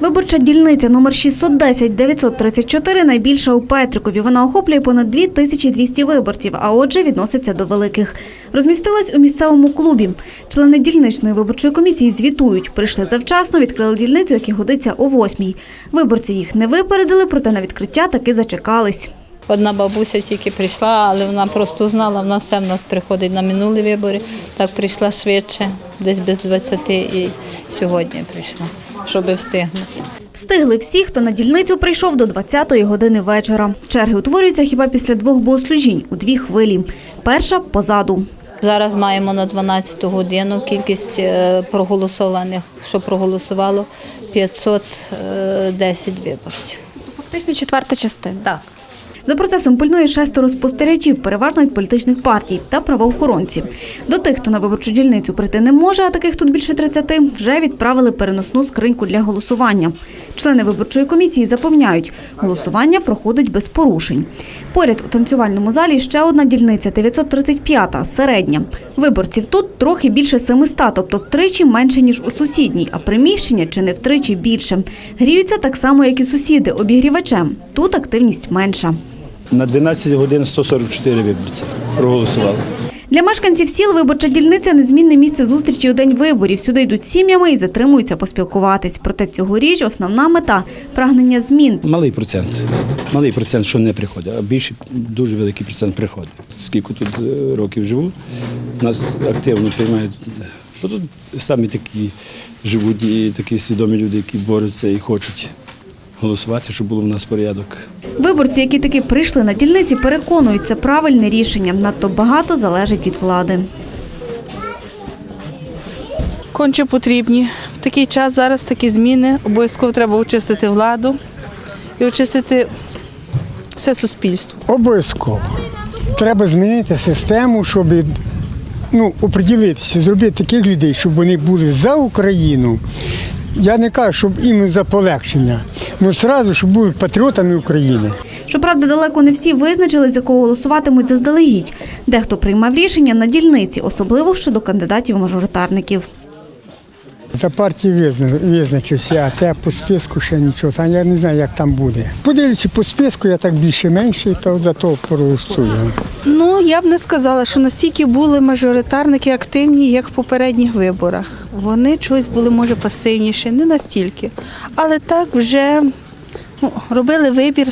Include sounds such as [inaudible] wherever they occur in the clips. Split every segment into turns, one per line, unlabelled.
Виборча дільниця номер 610-934 найбільша у Петрикові. Вона охоплює понад 2200 виборців, а отже відноситься до великих. Розмістилась у місцевому клубі. Члени дільничної виборчої комісії звітують. Прийшли завчасно, відкрили дільницю, яка годиться о восьмій. Виборці їх не випередили, проте на відкриття таки зачекались.
Одна бабуся тільки прийшла, але вона просто знала, вона все в нас приходить на минулі вибори. Так прийшла швидше, десь без 20 і сьогодні прийшла, щоб встигнути.
Встигли всі, хто на дільницю прийшов до 20-ї години вечора. Черги утворюються хіба після двох богослужінь у дві хвилі. Перша позаду.
Зараз маємо на 12 годину кількість е, проголосованих, що проголосувало 510 виборців.
Фактично четверта частина.
Так.
За процесом пильнує шестеро спостерігачів, переважно від політичних партій та правоохоронці. До тих, хто на виборчу дільницю прийти не може, а таких тут більше 30, вже відправили переносну скриньку для голосування. Члени виборчої комісії запевняють, голосування проходить без порушень. Поряд у танцювальному залі ще одна дільниця 935-та, середня. Виборців тут трохи більше 700, тобто втричі менше ніж у сусідній, а приміщення чи не втричі більше. Гріються так само, як і сусіди, обігрівачем. Тут активність менша.
На 12 годин 144 виборця проголосували.
Для мешканців сіл виборча дільниця незмінне місце зустрічі у день виборів. Сюди йдуть сім'ями і затримуються поспілкуватись. Проте цьогоріч основна мета прагнення змін.
Малий процент. Малий процент, що не приходить, а більше дуже великий процент приходить. Скільки тут е, років живу, нас активно приймають. Тут самі такі живуть і такі свідомі люди, які борються і хочуть голосувати, щоб було в нас порядок.
Виборці, які таки прийшли на дільниці, переконують, це правильне рішення. Надто багато залежить від влади.
конче потрібні. В такий час зараз такі зміни. Обов'язково треба очистити владу і очистити все суспільство.
Обов'язково. Треба змінити систему, щоб ну, оприділитися, зробити таких людей, щоб вони були за Україну. Я не кажу, щоб іменно за полегшення, але одразу, щоб були патріотами України.
Щоправда, далеко не всі визначили, за кого голосуватимуть заздалегідь. Дехто приймав рішення на дільниці, особливо щодо кандидатів-мажоритарників.
За партію визначився, а те по списку ще нічого. Там я не знаю, як там буде. Подивлюся по списку, я так більше-менше, то за то проголосую.
Ну, я б не сказала, що настільки були мажоритарники активні, як в попередніх виборах. Вони чогось були, може, пасивніші, не настільки. Але так вже ну, робили вибір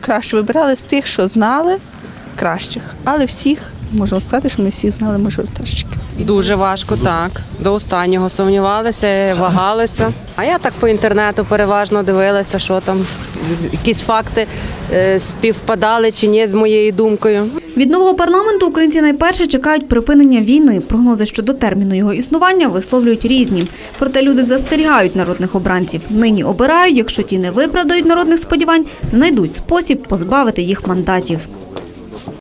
краще, вибирали з тих, що знали кращих. Але всіх, можна сказати, що ми всіх знали мажоритарщиків.
Дуже важко, так. До останнього сумнівалися, вагалися. [laughs] А я так по інтернету переважно дивилася, що там сп- якісь факти е, співпадали чи ні з моєю думкою.
Від нового парламенту українці найперше чекають припинення війни. Прогнози щодо терміну його існування висловлюють різні. Проте люди застерігають народних обранців. Нині обирають, якщо ті не виправдають народних сподівань, знайдуть спосіб позбавити їх мандатів.